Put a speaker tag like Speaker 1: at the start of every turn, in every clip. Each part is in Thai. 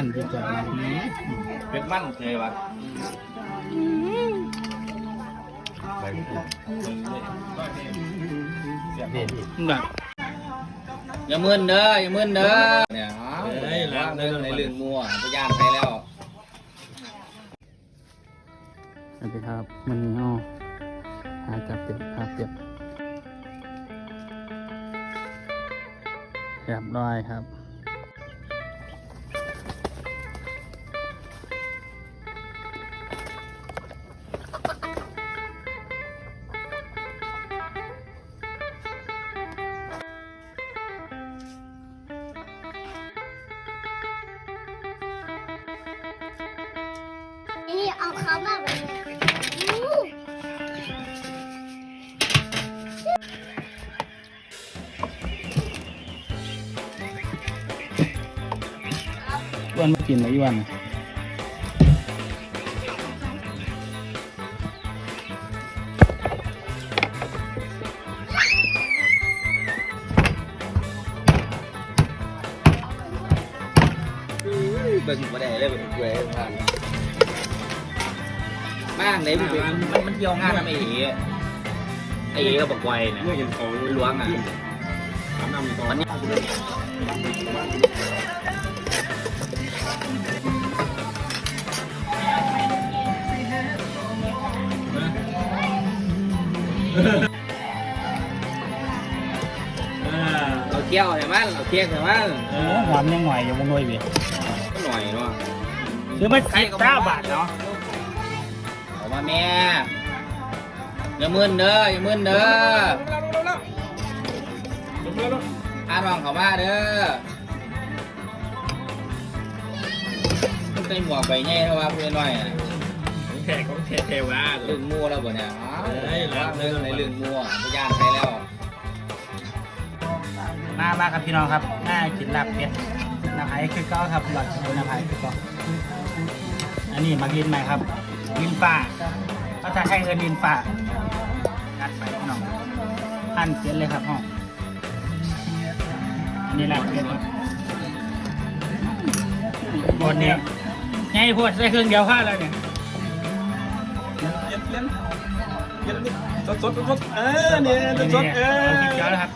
Speaker 1: มันจุดจอย
Speaker 2: เป็นมั่นเลยวะ
Speaker 1: แบบ
Speaker 2: อย่ามึนเด้ออย่ามึนเด้อเนี่ยอ๋อว่าเรื่องในเรื่องมัวพยานไปแล้ว
Speaker 1: สวัสดีครับมันนี้เอาหาจับเป็ดหาเป็ดเรียบร้อยครับ
Speaker 3: นี่เอาเขามาแบบนี้
Speaker 1: อ้วนมากินไหมอ้วน
Speaker 2: เบิ่งมาได้เลยเบิ่งเว้ย ผ่านมากเลยมันมันมันเที่ยวงานทำไอ้เอ๋ไอ้เอ๋ก็บอกไวเนี่ย
Speaker 4: เมื่อเห็นของ
Speaker 2: ล้วงอะ
Speaker 4: ถามนำตอน
Speaker 2: วันนี้เราเที่ยวใช่ไหมเราเที่ยวใช่ไหม
Speaker 1: หวานยังหน่อยอยู่บนด้วยเบีย
Speaker 2: ก็หน่อยเนาะ
Speaker 1: ซื้อมาสิบเก้าบาทเนาะ
Speaker 2: มาแม่อย่ามึนเด้ออย่ามึนเด้ออ่านวางเขามาเด้อมันเป็นหมวกใบใหญ่เท่าว่าเพื่อนหน่อยอะ
Speaker 4: ของแขกของแขกเทวา
Speaker 2: ลืมมั่วแล้วบ่เนี่ยอ๋อ
Speaker 4: เอ้ยแล้ว
Speaker 2: เรื่องในลืมมั่วพยานไปแล้ว
Speaker 1: มามาครับพี่น้องครับน่ากินลาบเป็ด น้ำไผ่คือเก็ครับหลอดกินน้ำไผ่คือเก็อันนี้มากินไหมครับลินฟ้าภาษาไทยเอินลินฟ้างัดไปพี่น้องหั่นเป็ดเลยครับห้องอันนี้ลาบเป็ดครับบนนี้ไงพวดใส่เครื่องเดียวข้าแล้วเนี่ย
Speaker 4: เย็นเย็นเย็นนี่สดสดสดเออเนี่ยสดสดเออ
Speaker 1: เอาพริกเจียวนะครับ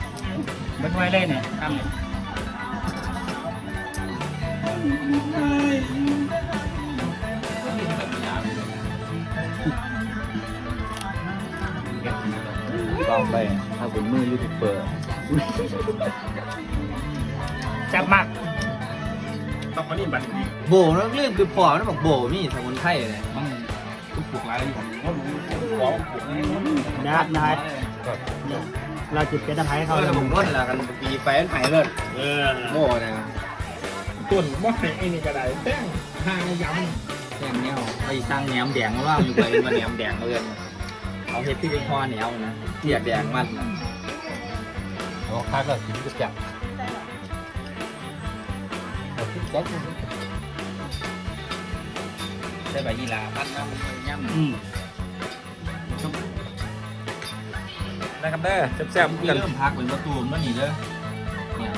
Speaker 1: เบิ้ไว้เลยเนี่ยทำเนี่ย
Speaker 2: ต้องไปถ้าเป็นมือยูทูบเบอร์
Speaker 1: จับมาก
Speaker 4: ต้องคนนี้บัตร
Speaker 2: โบนั่นเรื่องคือปอนั่นบอกโบมีสมุนไพรเลยมัน
Speaker 4: ต้องปลูกไรอยู่ผมก็รู้ขอปลูกนี่
Speaker 1: ดาดนายเราจิบเป็นน้ำไผ่ให้
Speaker 2: เขา
Speaker 1: เขาเลย
Speaker 2: จะผมรถละกันปีไปมันหายเลย
Speaker 4: เออ
Speaker 2: โบนะ
Speaker 4: ต้นว่าไอ้นี่ก็ได้แป้งหางย
Speaker 2: แค่แนวไปสร้างแหนมแดงมาว่ามีไปมาแหนมแดงเขาเรียนเอาเห็ดที่เป็นคอแหนวนะเสียดแดงมันเอาคักแล้วกินก็จับเอาพริกจับใส่ใบยีราพัดน้ำย่ำ
Speaker 1: อืม
Speaker 4: นะครับเด้อแซ่บๆกัน
Speaker 2: เริ่มพักเป็นประตูมันนี่เด้อเนี่ย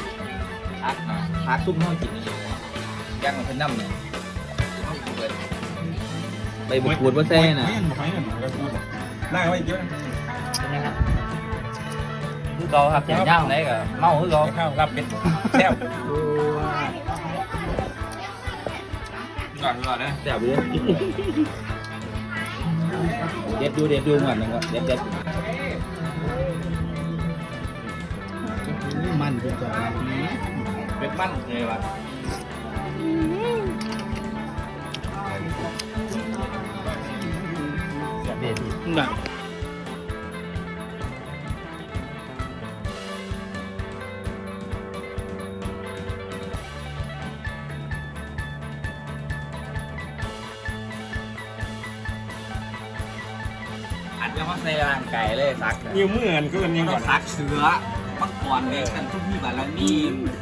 Speaker 2: พักนะพักซุ่มห้องกินนี่ย่างมันเป็นน้ำเนี่ยใบบุกรูดว่าแซ่น่ะ
Speaker 4: หอยหนึ่งล่างไว้เยอะ
Speaker 1: เป็นไงครับ
Speaker 2: คือเขาครับอย่างย่างได้กับเมาคือเขา
Speaker 4: ข้าวรับเป็ดแซ่บ
Speaker 2: ก่อนก่อนนะแซ่บเลยเด็ดดูเด็ดดูก่อนนะเด็ดเด็ด
Speaker 1: มันจุดจอย
Speaker 2: เป็นมั่นเลยวะ
Speaker 1: เด็ดแบบ
Speaker 2: อัดยังมาใส่ร่างกายเลยซัก
Speaker 4: นิ้วมือกันก็กัน
Speaker 2: ยั
Speaker 4: นิ้
Speaker 2: ง
Speaker 4: วก่อน
Speaker 2: ซักเสือ มังกรเบงสันทุกที่บาลามี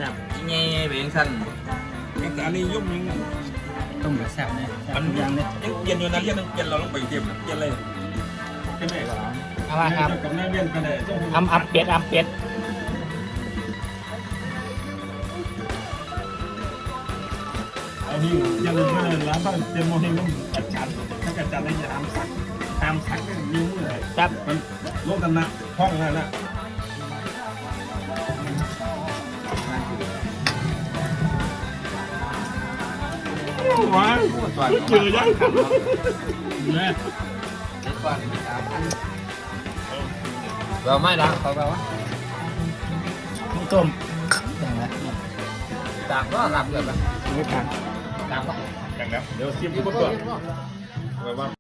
Speaker 1: จับ
Speaker 2: เงี้ยเบงสัน
Speaker 4: แต่อันนี้ยุ่มยัง
Speaker 1: ต้มกับแซ่บเนี่ยแซ่บทุกอย่างเนี่ย
Speaker 4: เย็นอยู่นะเย็นเย็นเราต้องไปเทียมเย็นเลยเป็นไงครับ
Speaker 1: เอามาครับ
Speaker 4: กับแม่เย็นกันเลย
Speaker 1: อำอับเป็ดอำเป็ด
Speaker 4: อันนี้ยังไม่เลยร้านบ้านเตรียมโมเฮงต้องจัดการถ้าจัดการอะไรอย่าทำสักตามสักเนี่ยนิ้วเลย
Speaker 1: ครับ
Speaker 4: มันโลกกันนะห้องนั่นนะ ว้าวเจอยังแม่
Speaker 2: เด็กก่อนไม่ตาเราไม่ดังเขาแบบว่า
Speaker 1: ต้มอย่างละ
Speaker 2: ตามก็รับเลยปะ
Speaker 1: ไม่ทาง
Speaker 2: ตางก็
Speaker 4: อย่างแล้วเดี๋ยวซิมที่บนก่อนไว้ว่า